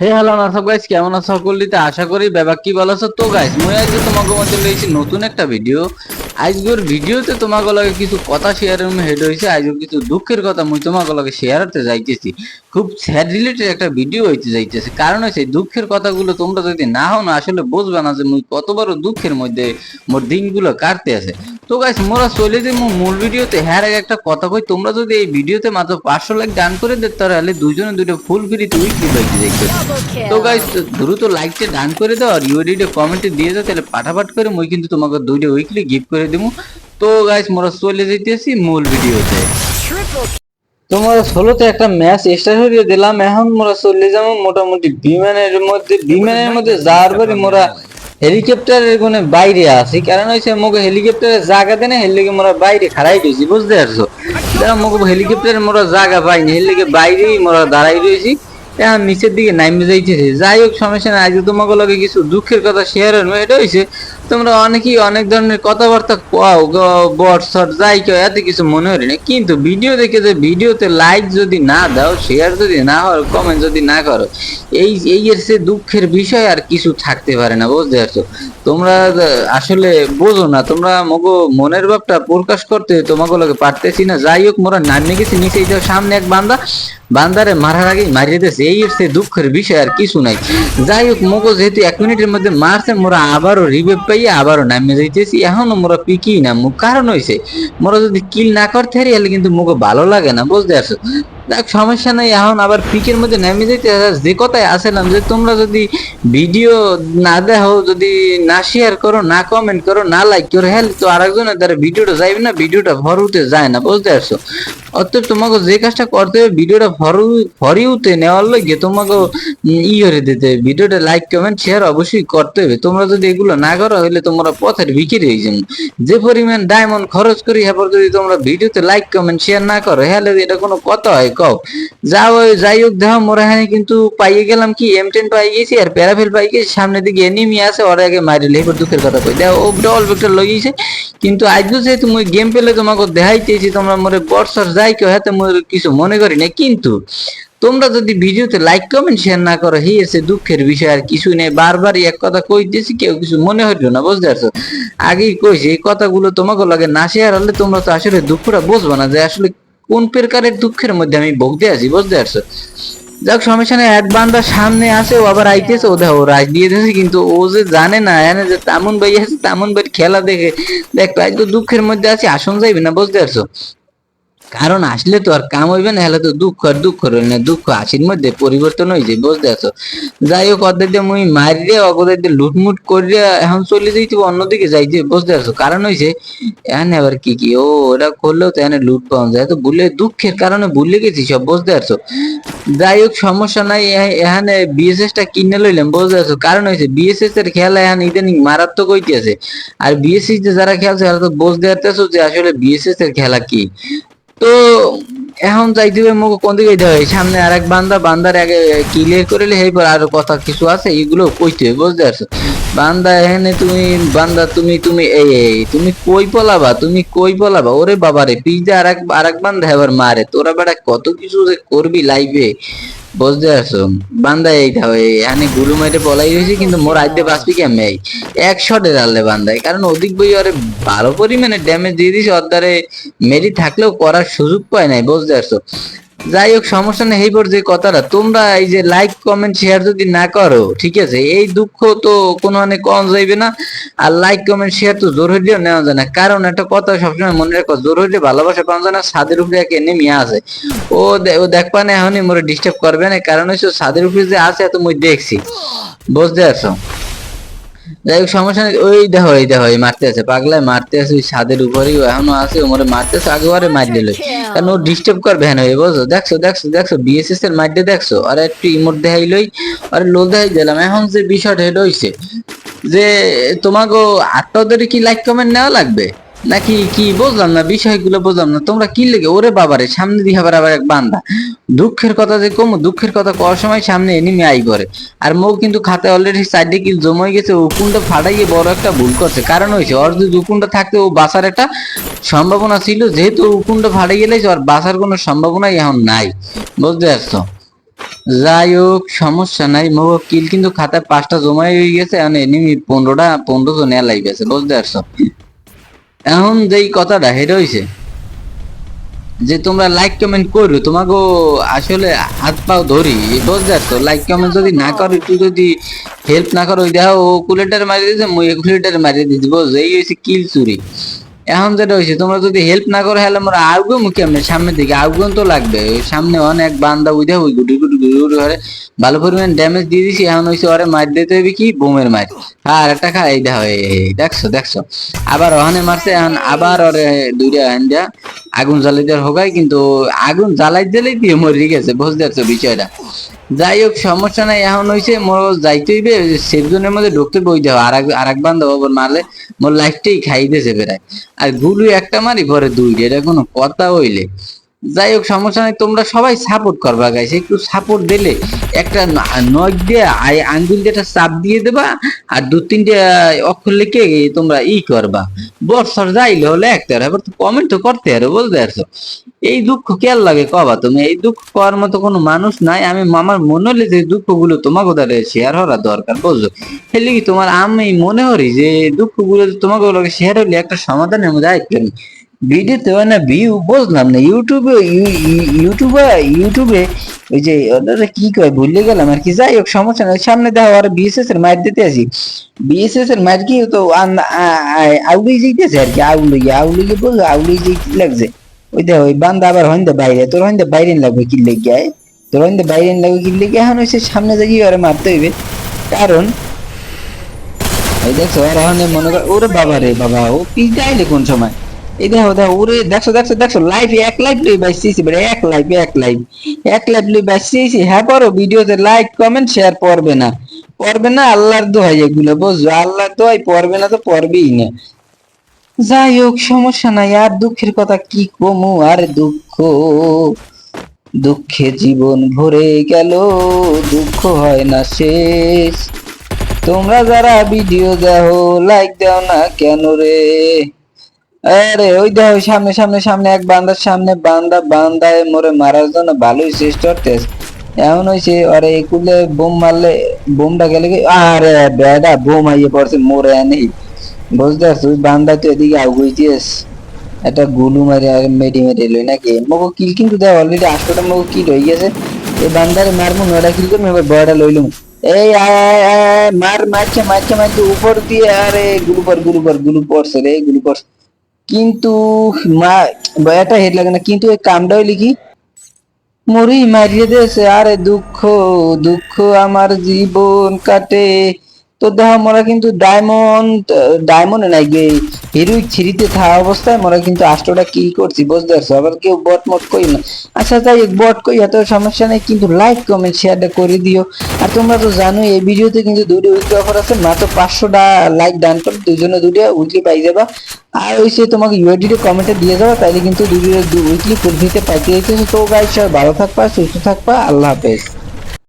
হে hello নাসব guys কেমন আছো সকলিতে আশা করি ব্যাপার কি বলো তো গাইস মুই আজকে তোমাকে মধ্যে লইছি নতুন একটা ভিডিও আজকের ভিডিওতে তোমাকে লগে কিছু কথা শেয়ারের হেড হয়েছে আজকের কিছু দুঃখের কথা মুই তোমাকে লগে শেয়ার করতে যাইতেছি। খুব স্যাড রিলেটেড একটা ভিডিও হইতে যাইতেছে। কারণ হচ্ছে দুঃখের কথাগুলো তোমরা যদি না হও না, আসলে বুঝবে না যে মুই কত দুঃখের মধ্যে মোর দিনগুলো কাটতে আছে। তো গাইস মোরা চলে যে মূল ভিডিওতে। হ্যাঁ আগে একটা কথা কই, তোমরা যদি এই ভিডিওতে মাত্র পাঁচশো লাইক ডান করে দিতে তাহলে দুজনে দুটো ফুল ফ্রিতে উইকলি পাইতে যাইতে তো গাইস দ্রুত লাইকটা ডান করে দাও আর ইউডিটা কমেন্টে দিয়ে দাও, তাহলে পাঠাপাঠ করে মুই কিন্তু তোমাকে দুইটা উইকলি গিফট করে দেবো। তো গাইস মোরা চলে যেতেছি মূল ভিডিওতে। তোমার ষোলোতে একটা ম্যাচ এক্সট্রা হয়ে দিলাম, এখন মোরা চলে যাব মোটামুটি বিমানের মধ্যে বিমানের মধ্যে যাওয়ার পরে মোরা হেলিকপ্টারের কোনো বাইরে আছি, কারণ হচ্ছে মোকে হেলিকপ্টারের জায়গা দেয় না হেলিকে মোরা বাইরে খাড়াই রয়েছি বুঝতে পারছ? যারা মোকে হেলিকপ্টারের মোরা জায়গা পাইনি হেলিকে বাইরেই মোরা দাঁড়াই রয়েছি এখন নিচের দিকে নাইমে যাইতেছে। যাই হোক, সমস্যা নাই, আজকে তোমাকে লগে কিছু দুঃখের কথা শেয়ার হলো এটা হয়েছে তোমরা অনেকেই অনেক ধরনের কথাবার্তা কও বট শট যাই কেউ এত কিছু মনে হয় না। কিন্তু ভিডিও দেখে যে ভিডিওতে লাইক যদি না দাও শেয়ার যদি না হয় কমেন্ট যদি না করো, এই এই এর সে দুঃখের বিষয় আর কিছু থাকতে পারে না, বুঝতে পারছ? তোমরা আসলে বোঝো না, তোমরা মগো মনের ভাবটা প্রকাশ করতে তোমাকে পারতেছি না। যাই হোক, মোরা নামে গেছি নিচে এই যে সামনে এক বান্দা বান্দারে মারার আগে মারিয়ে দিয়েছে। এই সে দুঃখের বিষয়, আর কিছু নাই। যাই হোক মগো যেহেতু এক মিনিটের মধ্যে মারছে, মোরা আবারও রিভেভ পাইয়ে আবারও নামে যাইতেছি। এখনও মোরা পিকি না মুখ কারণ হয়েছে মোরা যদি কিল না করতে হারি, তাহলে কিন্তু মোগো ভালো লাগে না, বুঝতে পারছ? দেখ, সমস্যা নাই, এখন আবার পিকের মধ্যে নেমে যেতে যে কথায় আসলাম যে তোমরা যদি ভিডিও না দেখো, যদি না শেয়ার করো, না কমেন্ট করো, না লাইক করো হ্যাঁ তো আরেকজনের দ্বারা ভিডিওটা যাইবে না, ভিডিওটা ভরুতে যায় না, বুঝতে পারছ? অতএব তোমাকে যে কাজটা করতে হবে, ভিডিওটা ভরু ভরিউতে নেওয়ার লাগে তোমাকে ই করে দিতে হবে। ভিডিওটা লাইক কমেন্ট শেয়ার অবশ্যই করতে হবে। তোমরা যদি এগুলো না করো হলে তোমরা পথের বিক্রি হয়ে যাবে। যে পরিমাণ ডায়মন্ড খরচ করি এরপর যদি তোমরা ভিডিওতে লাইক কমেন্ট শেয়ার না করো হ্যাঁ এটা কোনো কথা হয় কও। যাও যাই হোক, দেখো, মোরা কিন্তু পাইয়ে গেলাম কি এম টেন পাই গেছি, আর প্যারাফেল পাই গেছি, সামনের দিকে এনিমি আছে, ওর আগে মারিলে এবার দুঃখের কথা কই। দেখো, ও অল্প একটা লগিয়েছে কিন্তু আজকে যেহেতু মুই গেম পেলে তোমাকে দেখাইতেছি তোমরা মোরে বর্ষার যাই কেউ হাতে মোর কিছু মনে করি না কিন্তু তোমরা যদি ভিডিওতে লাইক কমেন্ট শেয়ার না করো, হি এসে দুঃখের বিষয়, আর কিছু নেই, বারবারই এক কথা কইতেছি কেউ কিছু মনে হইল না, বুঝতে পারছ? আগেই কইছি, এই কথাগুলো তোমাকে লাগে না শেয়ার হলে তোমরা তো আসলে দুঃখটা বুঝব না যে আসলে কোন প্রকারের দুঃখের মধ্যে আমি ভুগতে আছি, বুঝতে পারছ? যাক সমস্যা নেই এক বান্দা সামনে আছে ও আবার আইতেছে, ও দেখো রাজ দিয়ে দিয়েছে, কিন্তু ও যে জানে না, জানে যে তামুন ভাই আছে, তামুন ভাই খেলা দেখে, দেখ তো দুঃখের মধ্যে আছে, আসন যাইবে না, বুঝতে পারছ? কারণ আসলে তো আর কাম হইবে না, হলে তো দুঃখ আর দুঃখ রইল না। দুঃখ হাসির মধ্যে পরিবর্তন হয়ে যায় বুঝতে আছো যাই হোক ওদের দিয়ে মুই মারিয়ে ওদের দিয়ে লুটমুট করিয়া এখন চলে যাইতে অন্যদিকে যাই যে বুঝতে পারছ? কারণ হইছে, এখানে আবার কি কি? ও ওটা করলেও তো এখানে লুট পাওয়া যায়। তো ভুলে, দুঃখের কারণে ভুলে গেছি সব, বুঝতে পারছ? যাই হোক, সমস্যা নাই এখানে বিএসএস টা কিনে লইলাম, বুঝতে পারছ? কারণ হয়েছে বিএসএস এর খেলা এখন ইদানিং মারাত্মক হইতেছে। আর বিএসএস যে যারা খেলছে, তারা তো বুঝতে পারতেছো যে আসলে বিএসএস এর খেলা কি? তো এখন যাই দিবে, মুখ কোন দিকে হবে সামনে আরেক বান্দা, বান্দার আগে ক্লিয়ার করিলে এইবার আরও কথা কিছু আছে, এগুলো কইতে হবে, বুঝতে পারছ? বান্দা এখানে তুমি, বান্দা তুমি তুমি, এই এই তুমি কই পলাবা, তুমি কই পলাবা? ওরে বাবারে, পিজা আরেক আরেক বান্দা এবার মারে। তোরা বেটা কত কিছু যে করবি লাইভে বুঝতে পারছ? বান্দা এইটা হয়ে এখানে গুরু মাইটে পলাই রয়েছে, কিন্তু মোর আইতে বাঁচবি কেমন? এই, এক শটে ডাললে বান্দায় কারণ অধিক বই আরে ভালো পরিমাণে ড্যামেজ দিয়ে দিছে অর্ধারে মেরি থাকলেও করার সুযোগ পায় নাই, বুঝতে পারছ? যাই হোক, সমস্যা নেই এইবার যে কথাটা। তোমরা এই যে লাইক কমেন্ট শেয়ার যদি না করো, ঠিক আছে? এই দুঃখ তো কোনো মানে কম যাইবে না। আর লাইক কমেন্ট শেয়ার তো জোর হইলেও নেওয়া যায় না। কারণ একটা কথা সবসময় মনে রাখো, জোর হইলে ভালোবাসা পাওয়া যায় না, ছাদের উপরে একে নেমে আছে। ও ও দেখবা না, এখনই মোরে ডিস্টার্ব করবে না। কারণ হচ্ছে ছাদের উপরে যে আছে, এত মই দেখছি। বুঝতে পারছ? যাই হোক, সমস্যা নেই। ওই দেখো, এই দেখো, এই মারতে আছে, পাগলায় মারতে আছে, ওই ছাদের উপরেই এখনও আছে, ওমরে মরে মারতে আছে আগেবারে মার দিল কারণ ও ডিস্টার্ব করবে হ্যাঁ ওই বুঝো দেখছ দেখছ দেখছ বিএসএস এর মারতে দেখছ? আর একটু ইমোট দেখাইলই, আর লো দেখাই দিলাম, এখন যে বিষয়টা হেড হইছে, যে তোমাকে আটটা কি লাইক কমেন্ট নেওয়া লাগবে? নাকি কি বুঝলাম না, বিষয়গুলো বুঝলাম না। তোমরা কি লেগে, ওরে বাবারে, সামনে দিয়ে আবার আবার এক বান্দা। দুঃখের কথা যে কম, দুঃখের কথা কওয়ার সময় সামনে এনিমি আই করে আর মৌ কিন্তু খাতে অলরেডি সাইডে কি জমে গেছে উকুনটা ফাটাইয়ে বড় একটা ভুল করছে। কারণ হয়েছে ওর যদি উকুনটা থাকতে ও বাঁচার একটা সম্ভাবনা ছিল, যেহেতু উকুনটা ফাটাই গেলে ওর বাঁচার কোনো সম্ভাবনাই এখন নাই। বুঝতে পারছ? যাই হোক, সমস্যা নাই। মো কিল কিন্তু খাতায় পাঁচটা জমাই হয়ে গেছে, এখন এনিমি পনেরোটা, পনেরো জন এলাই গেছে, বুঝতে পারছ? এখন যেই কথাটা হেড হয়েছে যে তোমরা লাইক কমেন্ট করো তোমাকে আসলে হাত পাও ধরি বুঝতে তো? লাইক কমেন্ট যদি না করো, একটু যদি হেল্প না করো ওই দেখো ও কুলেটার মারিয়ে দিয়েছে, মুই কুলেটার মারিয়ে দিয়েছি বোঝ এই হয়েছে কিল চুরি। এখন যেটা হয়েছে তোমরা যদি হেল্প না করো হলে আমরা আউগো মুখে আমরা সামনের দিকে আউগুন তো লাগবে। সামনে অনেক বান্দা উঠে ওই গুটি গুটি গুটি গুটি করে ভালো পরিমাণ ড্যামেজ দিয়ে দিছি। এখন হয়েছে ওরে মার দিতে হবে কি? বোমের মার আর একটা খা, এই দেখো দেখছ দেখছ। আবার ওখানে মারছে, এখন আবার ওরে দুইটা হ্যান দিয়া আগুন জ্বালাই দেওয়ার হোকাই কিন্তু আগুন জ্বালাই দিলেই দিয়ে মরে গেছে, বুঝতে পারছ বিষয়টা। যাই হোক সমস্যা নাই, এখন হইছে মোর যাইতে হইবে সেফ জোনের মধ্যে ঢুকতে বই দেওয়া আর এক আর এক বান্ধব আবার মারলে, মোর লাইফটাই খাই দিয়েছে প্রায়। আর গুলু একটা মারি, পরে দুই এটা কোনো কথা হইলে। যাই হোক সমস্যা নাই, তোমরা সবাই সাপোর্ট করবা গাইছে একটু সাপোর্ট দিলে। একটা নখ দিয়ে আঙ্গুল দিয়ে একটা চাপ দিয়ে দেবা, আর দু তিনটে অক্ষর লিখে তোমরা ই করবা। বর্ষর যাইলে হলে একটা, এবার তো কমেন্ট তো করতে আরও বলতে পারছ? এই দুঃখ কেয়ার লাগে কবা তুমি? এই দুঃখ করার মতো কোনো মানুষ নাই। আমি আমার মনে হলে যে দুঃখগুলো তোমাকে দ্বারা শেয়ার হওয়া দরকার, বুঝছ? হেলে কি তোমার আমি মনে করি যে দুঃখগুলো তোমাকে শেয়ার হলে একটা সমাধানের মধ্যে আইতে ভিডিওতে না ভিউ বুঝলাম না। ইউটিউবে ইউ- ইউ- ইউটিউবে ইউটিউবে ওই যে, ওটা কি কয়, ভুলে গেলাম আর কি। যাই হোক, সমস্যা নাই। সামনে দেখো, আর বিএসএস এর মাইর দিতে আসি। বিএসএস এর মাইর কি তো আউলি যাইতেছে আর কি। আউলি আউলি বলল আউলি কি লাগছে। ওই দেখো, ওই বান্দা আবার হইন্দে বাইরে। তোর হইন্দে বাইরে লাগবে কি লেগে তোর হইন্দে বাইরে লাগবে কি লেগে? এখন হচ্ছে সামনে যাই ওরে মারতে হইবে? কারণ, এই দেখছ আর এখন মনে কর, ওরে বাবা রে বাবা, ও পিজা আইলে কোন সময়? এই দেখো দেখো, ওরে, দেখছ দেখছ দেখছ লাইভ এক লাইভ লই বাইছিছি বড় এক লাইভ এক লাইভ এক লাইভ লই বাইছিছি হ্যাঁ পড়ো, ভিডিওতে লাইক কমেন্ট শেয়ার পড়বে না। পড়বে না, আল্লাহর দোহাই এগুলো, বুঝছ? আল্লাহর দোহাই পড়বে না তো পড়বেই না। যাই হোক, সমস্যা নাই। আর দুঃখের কথা কি কমু? আর দুঃখ? দুঃখে জীবন ভরে গেল, দুঃখ হয় না শেষ। তোমরা যারা ভিডিও দেখো লাইক দাও না কেন রে? আরে, ওই দেখো, সামনে সামনে সামনে, এক বান্দার সামনে বান্দা, বান্দায় মরে মারার জন্য ভালোই চেষ্টা করতেস এমন হয়েছে, আরে, একুলে বোম মারলে, বোমটা গেলে আরে বেডা বোম আইয়ে পড়ছে, মরে আনি বুঝতে ওই বান্দা তো এদিকে আগুইছিস একটা গুলু মারি, আর মেডি মেডি লই নাকি? মগো কিল কিন্তু দেখ অলরেডি আটটা মগো কিল হয়ে গেছে। এই বান্দারে মারমু নয়টা কিল করব এবার বয়টা লইলুম এই মার, মারছে মারছে মারছে, উপর দিয়ে, আরে গুলু পর গুলু পর, গুলু পড়ছে রে, গুলু পড়ছে কিন্তু, মা বয়াটা হেড লাগে না, কিন্তু এই কামটা হইলে কি মরি মারিয়ে দিয়েছে, আরে দুঃখ দুঃখ আমার জীবন কাটে। তো দেখ মোরা কিন্তু ডায়মন্ড ডায়মন্ড নাই গে। হিরোইক ছিড়িতে থাকা অবস্থায় মোরা কিন্তু আষ্টটা কিল করছি, বুঝতে পারছ? আবার কেউ বট মট করি না। আচ্ছা তাই বট কই এত সমস্যা নেই, কিন্তু লাইক কমেন্ট শেয়ারটা করে দিও। আর তোমরা তো জানো এই ভিডিওতে কিন্তু দুটো উইকলি অফার আছে, মাত্র পাঁচশোটা লাইক ডান করো দুজনে দুটো উইকলি পাই যাবা। আর ওই সে তোমাকে ইউআইডিতে কমেন্টে দিয়ে যাবা, তাইলে কিন্তু দুটো উইকলি ফুল ফ্রিতে পাইতে দিতেছে তো গাইস ভালো থাকবা, সুস্থ থাকবা, আল্লাহ হাফেজ।